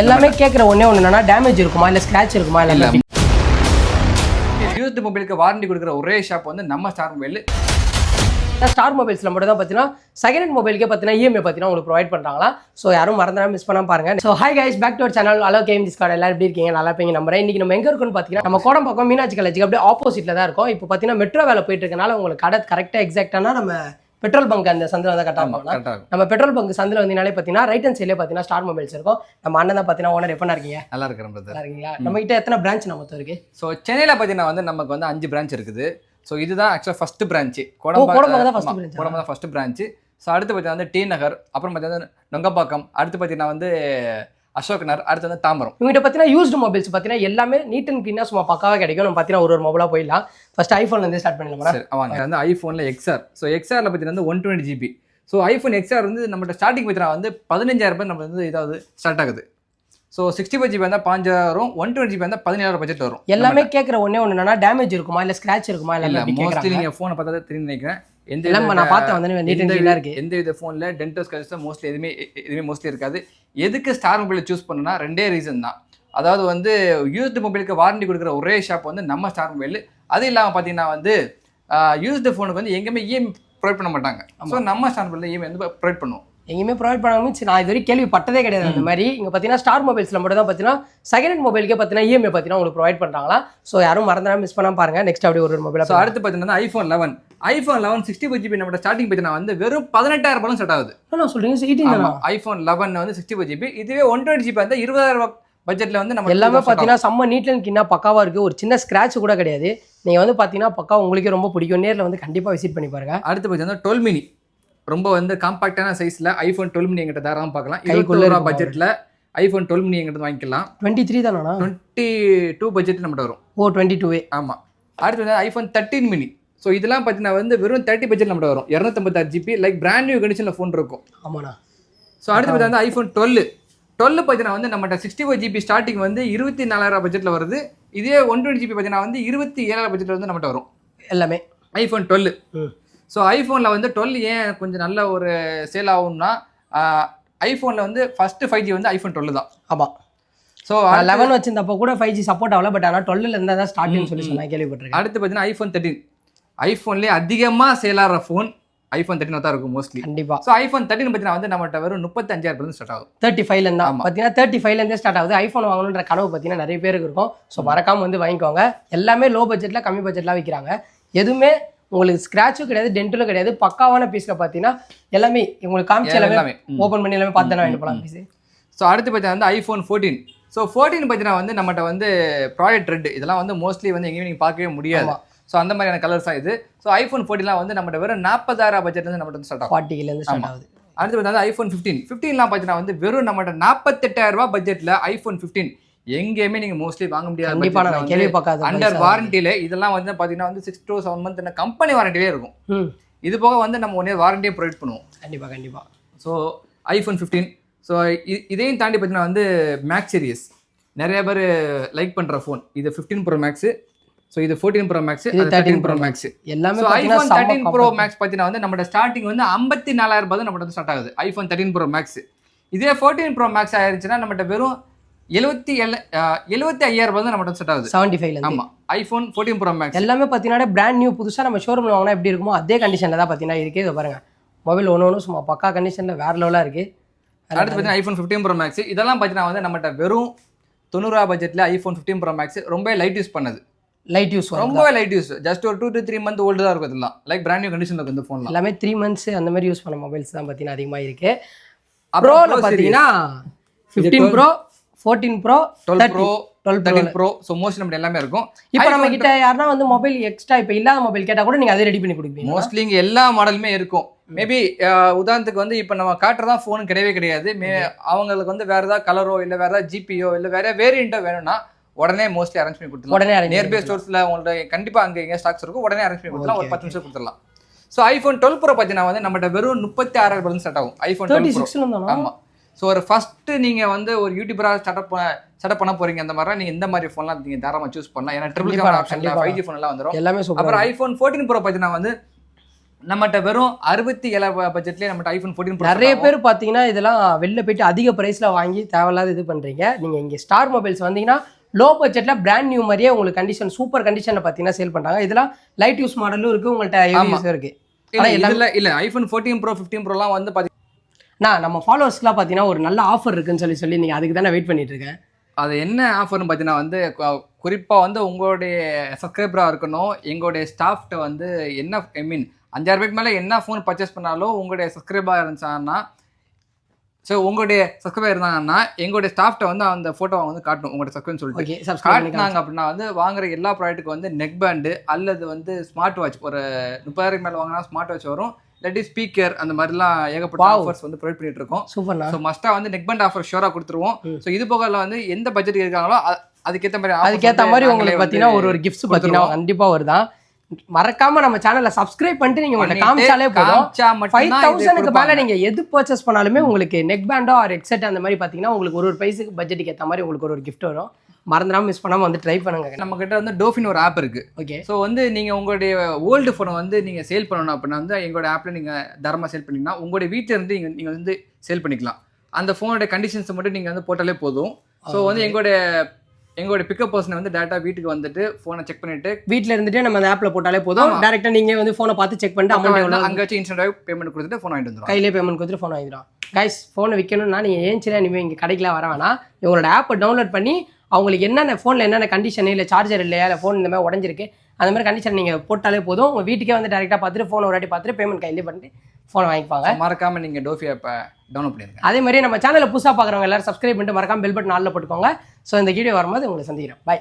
எல்லாமே கேட்குற ஒண்ணே ஒன்று என்னன்னா டேமேஜ் இருக்குமா? இல்லை ஸ்க்ராட்ச் இருக்குமா? இல்ல யூஸ்டு மொபைலுக்கு வாரண்டி கொடுக்குற ஒரே ஷாப் வந்து நம்ம ஸ்டார் மொபைல் ஸ்டார் மொபைல்ஸில் மட்டும் தான் பார்த்தீங்கன்னா செகண்ட் ஹேண்ட் மொபைலுக்கே பார்த்தீங்கன்னா இஎம்ஐ பார்த்தீங்கன்னா உங்களுக்கு ப்ரொவைட் பண்ணுறாங்களா ஸோ யாரும் மறந்துடாம மிஸ் பண்ணாம பாருங்க. So hi guys back to channel hello game discard எல்லாரும் எப்படி இருக்கீங்க? நல்லா இருப்பீங்க நம்புறேன். இன்னைக்கு நம்ம எங்க இருக்கோம்னு பார்த்தீங்கன்னா நம்ம கோடம் பக்கம் மீனாட்சி காலேஜுக்கு அப்படியே ஆப்போசிட்ல தான் இருக்கும். இப்போ பார்த்தீங்கன்னா மெட்ரோ வேலை போயிட்டு இருக்கனால உங்களுக்கு கடை கரெக்டாக எக்ஸாக்டானா நம்ம பெட்ரோல் பங்க் அந்த சந்தில் இருப்பாங்க கரெக்டா இருக்கும். நம்ம பெட்ரோல் பங்க் சந்தில் வந்தீங்கனாலே பார்த்தீங்கன்னா ரைட் ஹேண்ட் சைட்லேயே பார்த்தீங்கன்னா ஸ்டார் மொபைல்ஸ் இருக்கும். நம்ம அண்ணன் தான் பார்த்தீங்கன்னா ஓனர் எப்போ இருக்கீங்க? நல்லா இருக்கிறேன் நல்லா இருக்கீங்களா? நம்ம கிட்ட எத்தனை பிரான்ச் நம்ம இருக்கு? ஸோ சென்னையில் பார்த்தீங்கன்னா வந்து நமக்கு வந்து அஞ்சு பிரான்ச் இருக்குது. ஸோ இதுதான் ஆக்சுவலாக ஃபர்ஸ்ட் பிரான்ச்சு கோடம்பாக்கம் தான் first branch ஆ? கோடம்பா தான் ஃபர்ஸ்ட் பிரான்ச்சு ஸோ அடுத்து பார்த்தீங்கன்னா வந்து டி நகர் அப்புறம் பார்த்தீங்கன்னா நொங்கப்பாக்கம் அடுத்து பார்த்தீங்கன்னா வந்து அசோக் நகர் அடுத்து வந்து தாம்பரம். இவங்ககிட்ட பார்த்தீங்கன்னா யூஸ்டு மொபைல்ஸ் பார்த்தீங்கன்னா எல்லாமே நீட் அண்ட் க்ளீனாக சும்மா பக்காவாக கிடைக்கும். நம்ம பார்த்தீங்கன்னா ஒரு ஒரு மொபைலாக போயிடலாம். ஃபர்ஸ்ட் ஐஃபோன்லேருந்து ஸ்டார்ட் பண்ணிடலாம் சரி ஆமாங்க. வந்து ஐஃபோனில் எக்ஸ்ஆர் ஸோ எக்ஸ்ஆரில் பார்த்தீங்கன்னா வந்து one twenty GB so iPhone XR வந்து நம்மகிட்ட ஸ்டார்டிங் பார்த்தீங்கன்னா வந்து பதினஞ்சாயிரம் ரூபாய் நம்ம வந்து இதாவது ஸ்டார்ட் ஆகுது. ஸோ சிக்ஸ்டி ஃபைவ் ஜிபி வந்தால் பாஞ்சாயிரம் ஒன் டுவெண்ட்டி ஜிபி வந்தால் பதினேழாயிரம் பட்ஜெட் வரும். எல்லாமே கேட்குற ஒண்ணே ஒன்று என்னன்னா டேமேஜ் இருக்குமா? இல்லை ஸ்க்ராட்ச் இருக்குமா? இல்ல மோஸ்ட்லி கேட்குறாங்க நீங்க போனை பார்த்தா தெரியும் நினைக்கிறேன். எந்த வித- நான் பார்த்தேன் வந்து நீட் அண்ட் இருக்கு. எந்த வித ஃபோனில் டென்டோ ஸ்கேல்ஸ் மோஸ்ட்லி எதுவுமே எதுவுமே மோஸ்ட்லி இருக்காது. எதுக்கு ஸ்டார் மொபைலை சூஸ் பண்ணுனா ரெண்டே ரீசன் தான். அதாவது வந்து யூஸ்டு மொபைலுக்கு வாரண்டி கொடுக்குற ஒரே ஷாப் வந்து நம்ம ஸ்டார் மொபைல் அது இல்லாமல் பார்த்தீங்கன்னா வந்து யூஸ்டு ஃபோனுக்கு வந்து எங்கேயுமே இஎம் ப்ரொவைட் பண்ண மாட்டாங்க. ஸோ நம்ம ஸ்டார் மொபைலில் இஎம் வந்து ப்ரொவைட் பண்ணுவோம். எங்கேயுமே ப்ரொவைட் பண்ணாம மீன்ஸ் நான் இது வரைக்கும் கேள்விப்பட்டதே கிடையாது அந்த மாதிரி. இங்கே பார்த்தீங்கன்னா ஸ்டார் மொபைல்ஸில் மட்டும் தான் பார்த்தீங்கன்னா செகண்ட் ஹேண்ட் மொபைலுக்கே பார்த்தீங்கன்னா இஎம்ஐ பார்த்தீங்கன்னா உங்களுக்கு ப்ரொவைட் பண்ணுறாங்களா ஸோ யாரும் மறந்துடாம மிஸ் பண்ணாம பாருங்க. நெக்ஸ்ட் அப்படியே ஒரு ஒரு ஸோ மொபைலாக அடுத்து பார்த்தீங்கன்னா iPhone eleven iPhone eleven sixty five GB நம்ம ஸ்டார்டிங் பார்த்தீங்கன்னா வந்து வெறும் பதினெட்டாயிரம் ரூபாய் ஸ்டார்ட் ஆகுது. நான் சொல்றீங்க. எயிட்டீன் ஐஃபோன் லெவன் வந்து சிக்ஸ்டி ஃபைவ் ஜிபி இதுவே ஒன் டுவெண்ட்டி ஜிபி வந்து இருபதாயிரம் பட்ஜெட்டில் வந்து நம்ம எல்லாமே பார்த்தீங்கன்னா செம்ம நீட் அண்ட் கின்னா பக்காவாக இருக்குது ஒரு சின்ன ஸ்க்ராட்ச் கூட கிடையாது. நீங்கள் வந்து பார்த்தீங்கன்னா பக்கா உங்களுக்கே ரொம்ப பிடிக்கும். நேரில் வந்து கண்டிப்பாக விசிட் பண்ணி பாருங்க. அடுத்து பார்த்தீங்கன்னா டுவெல் மினி ரொம்ப வந்து காம்பாக்டான சைஸில் ஐஃபோன் டுவெல் மினி எங்கிட்ட தாராளமாக பார்க்கலாம். இருபத்தொரு ரூபா பட்ஜெட்டில் ஐஃபோன் டுவெல் மினி எங்கிட்ட வாங்கிக்கலாம் டுவெண்ட்டி த்ரீ தானா டுவெண்ட்டி டூ பட்ஜெட் நம்மகிட்ட வரும். ஓ டுவெண்ட்டி டூவே ஆமாம் அடுத்து வந்து ஐஃபோன் தேர்ட்டின் மினி ஸோ இதெல்லாம் பார்த்தீங்கன்னா வந்து வெறும் தேர்ட்டி பட்ஜெட் நம்மகிட்ட வரும். இரநூத்தம்பத்தாறு ஜிபி லைக் பிராண்ட் நியூ கண்டிஷனில் ஃபோன் இருக்கும். ஆமாண்ணா. ஸோ அடுத்து பார்த்தீங்கன்னா ஐஃபோன் டுவெல் டுவெல் பார்த்தீங்கன்னா வந்து நம்மகிட்ட சிக்ஸ்டி ஃபைவ் ஜிபி ஸ்டார்டிங் வந்து இருபத்தி நாலாயிரம் பட்ஜெட்டில் வருது. இதே ஒன் டுவெண்ட்டி ஜிபி பார்த்தீங்கன்னா வந்து இருபத்தி ஏழாயிரம் பட்ஜெட்டில் வந்து நம்மகிட்ட வரும். எல்லாமே. ஐஃபோன் டுவெல் ஸோ ஐஃபோனில் வந்து டுவெல் ஏன் கொஞ்சம் நல்ல ஒரு சேல் ஆகும்னா ஐஃபோனில் வந்து ஃபஸ்ட்டு ஃபைவ் ஜி வந்து ஐஃபோன் டுவெல் தான். ஆமாம் ஸோ லெவன் வச்சிருந்தப்போ கூட ஃபைவ் ஜி சப்போர்ட் ஆகல பட் ஆனால் டுவெல்ல இருந்தால் தான் ஸ்டார்டிங் சொல்லி சொன்னேன் கேள்விப்பட்டிருக்கேன். அடுத்து பார்த்தீங்கன்னா ஐஃபோன் தேர்ட்டின் ஐஃபோன்லேயே அதிகமாக சேல் ஆகிற ஃபோன் ஐஃபோன் தேர்ட்டின் தான் இருக்கும் மோஸ்ட்லி கண்டிப்பா. ஸோ ஐஃபோன் தேர்ட்டின் பார்த்தீங்கன்னா வந்து நம்மகிட்ட வெறும் முப்பத்தஞ்சாயிரம் ஸ்டார்ட் ஆகும் தேர்ட்டி ஃபைவ்ல இருந்தா ஆமா. பார்த்தீங்கன்னா தேர்ட்டி ஃபைவ்லேருந்தே ஸ்டார்ட் ஆகுது. ஐஃபோன் வாங்கணுன்ற கனவு பார்த்தீங்கன்னா நிறைய பேருக்கு இருக்கும். ஸோ மறக்காம வந்து வாங்கிக்கோங்க. எல்லாமே லோ பட்ஜெட்ல கம்மி பட்ஜெட்லாம் விற்கிறாங்க எதுவுமே உங்களுக்கு ஸ்க்ராட்சும் கிடையாது டென்டலும் கிடையாது. பக்காவான பீஸ்ல பார்த்தீங்கன்னா எல்லாமே உங்களுக்கு காமிச்சு எல்லாமே. ஓப்பன் பண்ணி எல்லாமே பார்த்து வாங்கிட்டு போகலாம். பீஸ் ஸோ அடுத்து பார்த்தீங்கன்னா வந்து ஐஃபோன் ஃபோர்டீன் ஸோ ஃபோர்டீன் பார்த்தீங்கன்னா வந்து நம்மகிட்ட வந்து ப்ராடக்ட் ரெட் இதெல்லாம் வந்து மோஸ்ட்லி வந்து எங்கேயும் நீங்கள் பார்க்கவே முடியாது. ஸோ அந்த மாதிரியான கலர்ஸ் தான் இது. ஸோ ஐஃபோன் ஃபோர்டீன்லாம் வந்து நம்மகிட்ட வெறும் நாற்பதாயிரம் பட்ஜெட்லேருந்து நம்மகிட்ட வந்து ஸ்டார்ட் ஆகும். ஃபார்ட்டிலேருந்து ஸ்டார்ட் ஆகுது. அடுத்து பார்த்தா ஐஃபோன் ஃபிஃப்டீன் ஃபிஃப்டீன்லாம் பார்த்தீங்கன்னா வந்து வெறும் நம்மகிட்ட நாற்பத்தெட்டாயிரம் பட்ஜெட்டில் ஐஃபோன் ஃபிஃப்டீன் எங்கேயுமே நீங்கள் மோஸ்ட்லி வாங்க முடியாது கேள்வி பார்க்காத அண்டர் வாரண்டியில் இதெல்லாம் வந்து பார்த்தீங்கன்னா வந்து six to seven month company வாரண்டிலே இருக்கும். இது போக வந்து நம்ம ஒன் இயர் வாரண்டியே ப்ரொவைட் பண்ணுவோம். கண்டிப்பா கண்டிப்பா. ஸோ ஐஃபோன் ஃபிஃப்டீன் ஸோ இதையும் தாண்டி பார்த்தீங்கன்னா வந்து மேக்ஸ் சீரியஸ் நிறைய பேர் லைக் பண்ணுற ஃபோன் இது ஃபிஃப்டீன் ப்ரோ மேக்ஸு ஸோ இது ஃபோர்டீன் ப்ரோ மேக்ஸ் இது இது 13 தேர்ட்டின் ப்ரோ மேக்ஸ் எல்லாமே ஐஃபோன் தேர்ட்டின் ப்ரோ. மேக்ஸ் பார்த்தீங்கன்னா வந்து நம்மளோட ஸ்டார்டிங் வந்து ஐம்பத்தி நாலாயிரம் ரூபாய் நம்மகிட்ட ஸ்டார்ட் ஆகுது. ஐஃபோன் தேர்ட்டின் ப்ரோ மேக்ஸ் இதே ஃபோர்டீன் ப்ரோ மேக்ஸ் ஆயிருச்சுன்னா நம்மகிட்ட வெறும் எழுபத்தி ஏழு எழுபத்தி ஐயாயிரம் ரூபாய் தான் நம்மகிட்ட ஸ்டார்ட் ஆகுது. செவன்ட்டி ஃபைவ்லேருந்து ஆமாம் ஐஃபோன் ஃபோர்டீன் ப்ரோ மேக்ஸ் எல்லாமே பார்த்தீங்கன்னா பிராண்ட் நியூ புதுசாக நம்ம ஷோரூமில் வாங்கினா எப்படி இருக்குமோ அதே கண்டிஷனில் தான் பார்த்தீங்கன்னா இருக்குது இதை பாருங்க. மொபைல் ஒன்று ஒன்று சும்மா பக்கா கண்டிஷனில் வேற லெவலாக இருக்குது அடுத்து பார்த்தீங்கன்னா ஐஃபோன் ஃபிஃப்டீன் ப்ரோ மேக்ஸ் இதெல்லாம் பார்த்தீங்கன்னா வந்து நம்மகிட்ட வெறும் தொண்ணூறுவா பட்ஜெட்டில் ஐஃபோன் ஃபிஃப்டீன் ப்ரோ மேக்ஸ் ரொம்ப லைட் யூஸ் பண்ணது. லைட் யூஸ் ரொம்ப லைட் யூஸ் ஜஸ்ட் ஒரு two to three month old தான் இருக்கும் இதெல்லாம். லைக் பிராண்ட் நியூ கண்டிஷனில் இருக்கும் இந்த ஃபோன்லாம் எல்லாமே த்ரீ மந்த்ஸ் அந்த மாதிரி யூஸ் பண்ண மொபைல்ஸ் தான் பார்த்தீங்கன்னா அதிகமாக இருக்கு. அப்புறம் பார்த்தீங்கன்னா fifteen pro fourteen pro twelve pro twelve pro thirteen pro so mostly நம்ம எல்லாமே இருக்கும். இப்போ நம்ம கிட்ட யாருன்னா வந்து மொபைல் எக்ஸ்ட்ரா இப்போ இல்லாத மொபைல் கேட்டால் கூட நீங்கள் அதே ரெடி பண்ணி கொடுப்பீங்க மோஸ்ட்லி இங்கே எல்லா மாடலுமே இருக்கும். மேபி உதாரணத்துக்கு வந்து இப்போ நம்ம காட்டுறதா ஃபோன் கிடையவே கிடையாது. மே. அவங்களுக்கு வந்து வேற ஏதாவது கலரோ இல்லை வேற ஏதாவது ஜிபியோ இல்லை வேற வேரியண்ட்டோ வேணும்னா உடனே மோஸ்ட்லி அரேஞ்ச் பண்ணி கொடுத்துலாம் உடனே நியர்பை ஸ்டோர்ஸில் உங்கள்ட்ட கண்டிப்பாக அங்கே எங்கே ஸ்டாக்ஸ் இருக்கும். உடனே அரேஞ்ச் பண்ணி கொடுத்துலாம் ஒரு பத்து நிமிஷம் கொடுத்துடலாம். ஸோ ஐஃபோன் டுவெல் ப்ரோ பார்த்தீங்கன்னா வந்து நம்மகிட்ட வெறும் முப்பத்தி ஆறாயிரம் ரூபாய் ஸ்டார்ட் ஆகும். ஐஃபோன் தேர்ட்டி டுவெல் ப்ரோ சிக்ஸ்ல இருந்தாலும் ஆமா. ஸோ ஒரு ஃபர்ஸ்ட் நீங்க வந்து ஒரு யூடியூபராக ஸ்டார்ட் செட்டப் பண்ண போறீங்க அந்த மாதிரி நீங்க இந்த மாதிரி ஃபோன்லாம் நீங்க தாராளமா சூஸ் பண்ணலாம். ஏன்னா ட்ரிபிள் கேமரா ஆப்ஷன்ல கண்டிப்பா. ஃபைவ் ஜி ஃபோன் எல்லாம் வந்துடும் எல்லாமே சூப்பர் அப்புறம் ஐஃபோன் ஃபோர்டீன் ப்ரோ பார்த்தீங்கன்னா வந்து நம்மகிட்ட வெறும் அறுபத்தி ஏழு பட்ஜெட்லேயே நம்மகிட்ட ஐஃபோன் ஃபோர்டீன் நிறைய பேர் பார்த்தீங்கன்னா இதெல்லாம் வெளில போயிட்டு அதிக ப்ரைஸில் வாங்கி தேவையில்லாத இது பண்ணுறீங்க நீங்கள் இங்கே ஸ்டார் மொபைல்ஸ் வந்தீங்கன்னா லோ பட்ஜெட்டில் பிராண்ட் நியூ மாதிரியே உங்களுக்கு கண்டிஷன் சூப்பர் கண்டிஷனில் பார்த்தீங்கன்னா சேல் பண்ணுறாங்க இதெல்லாம் லைட் யூஸ் மாடலும் இருக்குது உங்கள்கிட்ட இருக்குது இல்ல இல்ல ஐஃபோன் ஃபோர்டீன் ப்ரோ ஃபிஃப்டீன் ப்ரோலாம் வந்து பாத்தீங்கன்னா நான் நம்ம ஃபாலோவர்ஸ்க்குலாம் பார்த்தீங்கன்னா ஒரு நல்ல ஆஃபர் இருக்குன்னு சொல்லி சொல்லி நீங்கள் அதுக்கு தான் வெயிட் பண்ணிட்டு இருக்கேன். அது என்ன ஆஃபர்னு பார்த்தீங்கன்னா வந்து கு- குறிப்பா வந்து உங்களுடைய சப்ஸ்கிரைபராக இருக்கணும். எங்களுடைய ஸ்டாஃப்ட்ட வந்து என்ன ஐ மீன் அஞ்சாயிரம் ரூபாய்க்கு மேலே என்ன ஃபோன் பர்ச்சேஸ் பண்ணாலும் உங்களுடைய சப்ஸ்கிரைபராக இருந்துச்சாங்கன்னா ஸோ உங்களுடைய சப்ஸ்கிரைபர் இருந்தாங்கன்னா எங்களுடைய ஸ்டாஃப்ட்ட வந்து அந்த ஃபோட்டோவை வந்து காட்டணும் உங்களுடைய சப்ஸ்கிரைப் சொல்லிட்டு. காட்டினாங்க அப்படின்னா வந்து வாங்குற எல்லா ப்ராடக்ட்டுக்கு வந்து நெக் பேண்டு அல்லது வந்து ஸ்மார்ட் வாட்ச் ஒரு முப்பதாயிரம் மேலே வாங்கினா ஸ்மார்ட் வாட்ச் வரும். இல்லாட்டி ஸ்பீக்கர் அந்த மாதிரிலாம் ஏகப்பட்ட. ஆஃபர்ஸ் வந்து ப்ரொவைட் பண்ணிட்டு இருக்கோம் சூப்பர்ண்ணா ஸோ மஸ்ட்டாக வந்து நெக் பேண்ட் ஆஃபர் ஷோராக கொடுத்துருவோம். ஸோ இது போக வந்து எந்த பட்ஜெட் இருக்காங்களோ அதுக்கேற்ற மாதிரி அதுக்கேற்ற மாதிரி உங்களுக்கு பார்த்தீங்கன்னா ஒரு ஒரு கிஃப்ட்ஸ் பார்த்தீங்கன்னா. கண்டிப்பாக வருதான் மறக்காம நம்ம சேனலை சப்ஸ்கிரைப் பண்ணிட்டு பண்ணிட்டு காமிச்சாலே போதும் ஃபைவ் தௌசண்ட்க்கு மேலே. நீங்கள் எது பர்ச்சேஸ் பண்ணாலுமே உங்களுக்கு நெக் பேண்டோ ஆர் ஹெட்செட் அந்த மாதிரி பார்த்தீங்கன்னா உங்களுக்கு ஒரு ஒரு ப்ரைஸுக்கு பட்ஜெட்டுக்கு ஏற்ற மாதிரி உங்களுக்கு ஒரு ஒரு கிஃப்ட் வரும் மறந்துடாம மிஸ் பண்ணாமல் வந்து ட்ரை பண்ணுங்க. நம்ம கிட்ட வந்து டோஃபின் ஒரு ஆப் இருக்கு. ஓகே ஸோ வந்து நீங்க உங்களுடைய ஓல்டு ஃபோனை வந்து நீங்க சேல் பண்ணணும் அப்படின்னா வந்து எங்களோட ஆப்ல நீங்க தரமா சேல் பண்ணீங்கன்னா உங்களுடைய வீட்டில இருந்து நீங்க நீங்க வந்து சேல் பண்ணிக்கலாம். அந்த ஃபோனோட கண்டிஷன்ஸ் மட்டும் நீங்க வந்து போட்டாலே போதும். ஸோ வந்து எங்களுடைய எங்களுடைய பிக்கப் பர்சனை வந்து டேட்டா வீட்டுக்கு வந்துட்டு ஃபோனை செக் பண்ணிட்டு வீட்டில் இருந்துட்டே நம்ம அந்த ஆப்பில் போட்டாலே போதும். டேரெக்டாக நீங்கள் வந்து ஃபோனை பார்த்து செக் பண்ணிட்டு அமௌண்ட் எவ்வளோ அங்க வச்சு இன்ஸ்டன்ட் பேமெண்ட் கொடுத்துட்டு ஃபோன் வாங்கிட்டு வந்துடும் கையிலே பேமெண்ட் கொடுத்துட்டு ஃபோன் வாங்கிடும் கைஸ் ஃபோனை விற்கணும்னா நீங்கள் ஏஞ்சில இனிமேல் இங்கே கடைக்கெலாம் வர வேணாம். இவங்களோட ஆப்பை டவுன்லோட் பண்ணி அவங்களுக்கு என்னென்ன ஃபோனில் என்னென்ன கண்டிஷன் இல்லை சார்ஜர் இல்லையா இல்லை ஃபோன் இந்த மாதிரி உடஞ்சிருக்கு அந்த மாதிரி கண்டிஷன் நீங்கள் போட்டாலே போதும். உங்கள் வீட்டுக்கே வந்து டேரெக்டாக பார்த்துட்டு ஃபோனை ஒரு வாட்டி பார்த்துட்டு பேமெண்ட் கையிலே பண்ணிட்டு ஃபோனை வாங்கிப்பாங்க மறக்காம நீங்க டோஃபி ஆப்பை டவுன்லோட் பண்ணிருங்க அதே மாதிரி நம்ம சேனலை புதுசாக பார்க்குறவங்க எல்லாரும் சப்ஸ்கிரைப் பண்ணிட்டு மறக்காம பெல் பட்டன் நாளில் போட்டுக்கோங்க. ஸோ இந்த வீடியோ வரும்போது உங்களை சந்திக்கிறேன். பை